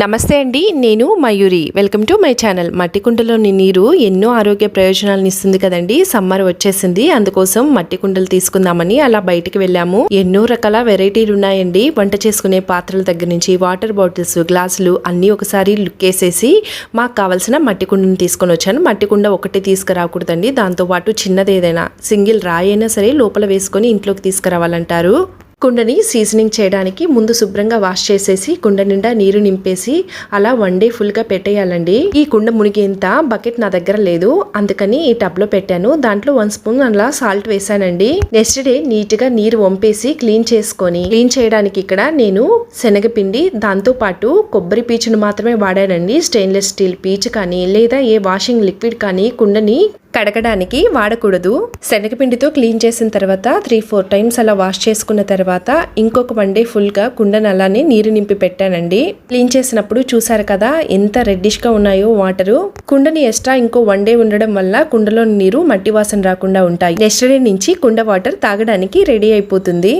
నమస్తే అండి నేను Mayuri. Welcome to my channel మట్టి కుండలోని నీరు ఎన్నో ఆరోగ్య ప్రయోజనాలను ఇస్తుంది కదండి. సమ్మర్ వచ్చేసింది. అందుకోసం మట్టి కుండలు తీసుకుందామని అలా బయటికి వెళ్ళాము. ఎన్నో రకాల వెరైటీలు ఉన్నాయండి. వంట చేసుకునే పాత్రల దగ్గర నుంచి వాటర్ బాటిల్స్ గ్లాసులు అన్నీ ఒకసారి లుక్ వేసేసి మాకు కావాల్సిన మట్టి కుండను తీసుకొని వచ్చాను. మట్టి కుండ ఒకటి తీసుకురాకూడదండి. దాంతోపాటు చిన్నది ఏదైనా సింగిల్ రాయి అయినా సరే లోపల వేసుకొని ఇంట్లోకి తీసుకురావాలంటారు. కుండని సీజనింగ్ చేయడానికి ముందు శుభ్రంగా వాష్ చేసేసి కుండ నిండా నీరు నింపేసి అలా వన్ డే ఫుల్గా పెట్టేయాలండి. ఈ కుండ మునిగేంత బకెట్ నా దగ్గర లేదు. అందుకని ఈ టబ్లో పెట్టాను. దాంట్లో వన్ స్పూన్ అలా సాల్ట్ వేసానండి. నెక్స్ట్ డే నీట్గా నీరు వంపేసి క్లీన్ చేసుకొని క్లీన్ చేయడానికి ఇక్కడ నేను శనగపిండి దాంతో పాటు కొబ్బరి పీచును మాత్రమే వాడానండి. స్టెయిన్లెస్ స్టీల్ పీచు కానీ లేదా ఏ వాషింగ్ లిక్విడ్ కానీ కుండని కడగడానికి వాడకూడదు. శనగపిండితో క్లీన్ చేసిన తర్వాత త్రీ ఫోర్ టైమ్స్ అలా వాష్ చేసుకున్న తర్వాత ఇంకొక వన్ డే ఫుల్గా కుండను అలానే నీరు నింపి పెట్టానండి. క్లీన్ చేసినప్పుడు చూసారు కదా ఎంత రెడ్డిష్గా ఉన్నాయో వాటరు. కుండని ఎక్స్ట్రా ఇంకో వన్ డే ఉండడం వల్ల కుండలో నీరు మట్టి వాసన రాకుండా ఉంటాయి. నెక్స్ట్ డే నుంచి కుండ వాటర్ తాగడానికి రెడీ అయిపోతుంది.